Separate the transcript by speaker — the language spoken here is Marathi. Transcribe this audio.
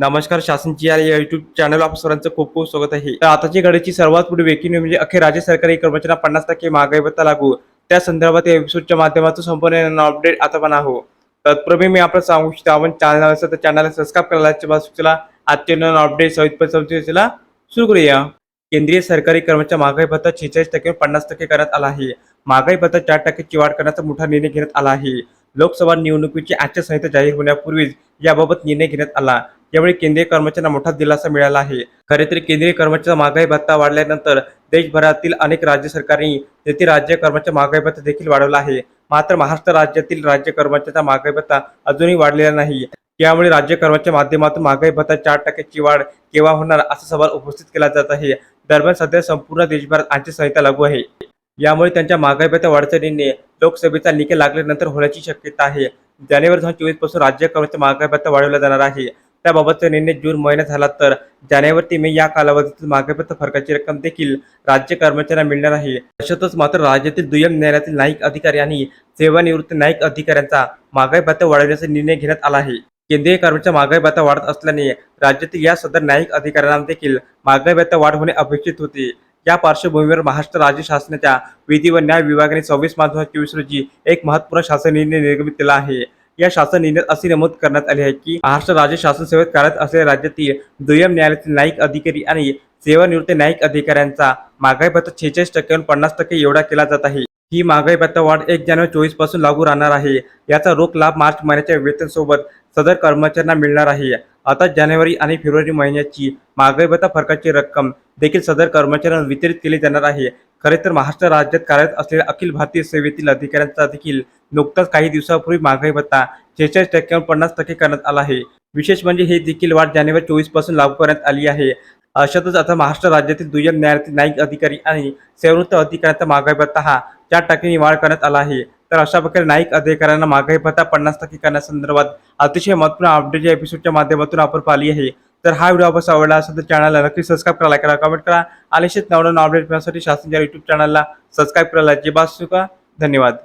Speaker 1: नमस्कार शासनची या युट्यूब चॅनल आप सर्वांचं खूप खूप स्वागत आहे. तर आताची घडीची सर्वात पुढे वेकिंग म्हणजे अखेर राज्य सरकारी कर्मचाऱ्यांना पन्नास टक्के महागाई भत्ता लागू. त्या संदर्भात या एपिसोडच्या माध्यमातून संपूर्ण अपडेट आता पण आहो. तत्पूर्वी मी आपण सांगू इच्छितो आपण चॅनल असेल तर चॅनलला सबस्क्राईब करायला चला आजचे नवीन अपडेट सहित चला सुरू करूया. केंद्रीय सरकारी कर्मचारी महागाई भत्ता छेचाळीस टक्के पन्नास टक्के करण्यात आला आहे. महागाई भत्ता चार टक्क्याची वाढ करण्याचा मोठा निर्णय घेण्यात आला आहे. लोकसभा निवडणुकीची आचारसंहिता जाहीर होण्यापूर्वीच याबाबत निर्णय घेण्यात आला. यामुळे केंद्रीय कर्मचाऱ्यांना मोठा दिलासा मिळाला आहे. खरे तर केंद्रीय कर्मचारी महागाई भत्ता वाढल्यानंतर देशभरातील अनेक राज्य सरकारनी तेथील राज्य कर्मचारी महागाई भत्ता देखील वाढवला आहे. मात्र महाराष्ट्र राज्यातील राज्य कर्मचाऱ्यांचा महागाई भत्ता अजूनही वाढलेला नाही. त्यामुळे राज्य कर्मचाऱ्या माध्यमातून महागाई भत्ता चार टक्क्याची वाढ केव्हा होणार असा सवाल उपस्थित केला जात आहे. दरम्यान सध्या संपूर्ण देशभरात आचारसंहिता लागू आहे. यामुळे त्यांच्या महागाई वाढचणीने लोकसभेचा निकाल लागल्यानंतर होण्याची शक्यता आहे. जानेवारी दोन चोवीसपासून राज्य कर्मचारी महागाई भत्ता वाढवला जाणार आहे. त्याबाबतचा निर्णय जून महिन्यात झाला तर जानेवारी ते मे या कालावधीतील महागाई फरकाची रक्कम देखील राज्य कर्मचाऱ्यांना मिळणार आहे. तशातच मात्र राज्यातील दुय्यम न्यायालयातील न्यायिक अधिकारी आणि सेवानिवृत्त न्यायिक अधिकाऱ्यांचा महागाई भत्ता वाढवण्याचा निर्णय घेण्यात आला आहे. केंद्रीय कर्मचारी महागाई भत्ता वाढत असल्याने राज्यातील या सदर न्यायिक अधिकाऱ्यांना देखील महागाई भत्ता वाढ होणे अपेक्षित होते. या पार्श्वभूमीवर महाराष्ट्र राज्य शासनाच्या विधी व न्याय विभागाने सव्वीस मार्च दोन हजार चोवीस रोजी एक महत्त्वपूर्ण शासन निर्णय निर्गमित केला आहे. या शासन निर्णयात असे नमूद करण्यात आले आहे की महाराष्ट्र राज्य शासन सेवेत कार्यरत असलेल्या राज्यातील दुय्यम न्यायालयातील न्यायिक अधिकारी आणि सेवानिवृत्त न्यायिक अधिकाऱ्यांचा महागाई भत्ता छेचाळीस टक्क्याहून पन्नास टक्के एवढा केला जात आहे. ही महागाई भत्ता वाढ एक जानेवारी चोवीसपासून लागू राहणार आहे. याचा रोख लाभ मार्च महिन्याच्या वेतन सोबत सदर कर्मचाऱ्यांना मिळणार आहे. आता जानेवारी आणि फेब्रुवारी महिन्याची महागाई भत्ता फरकाची रक्कम देखील सदर कर्मचाऱ्यांना वितरित केली जाणार आहे. खरे तर महाराष्ट्र राज्यात कार्यरत असलेल्या अखिल भारतीय सेवेतील अधिकाऱ्यांचा देखील नुकताच काही दिवसापूर्वी महागाई भत्ता शेहेचाळीस टक्क्यावर पन्नास टक्के करण्यात आला आहे. विशेष म्हणजे हे देखील वाढ जानेवारी चोवीसपासून लागू करण्यात आली आहे. अशातच आता महाराष्ट्र राज्यातील दुय्यम न्यायालयातील न्यायिक अधिकारी आणि सेवृत्त अधिकाऱ्यांचा महागाई भत्ता हा चार टक्क्यांनी वाढ करण्यात आला आहे. तर अशा प्रकारे नाईक अधिकाऱ्यांना महागाई भत्ता पन्नास टक्के करण्यासंदर्भात अतिशय महत्त्वपूर्ण अपडेट या एपिसोडच्या माध्यमातून आपण पाहिली आहे. तर हा व्हिडिओ आपण आवडला असेल तर चॅनलला नक्की सबस्क्राईब करा करा कमेंट करा. आणि शेत नवनवीन अपडेट मिळण्यासाठी शासनच्या युट्यूब चॅनलला सबस्क्राईब करायला अजिबात चुका धन्यवाद.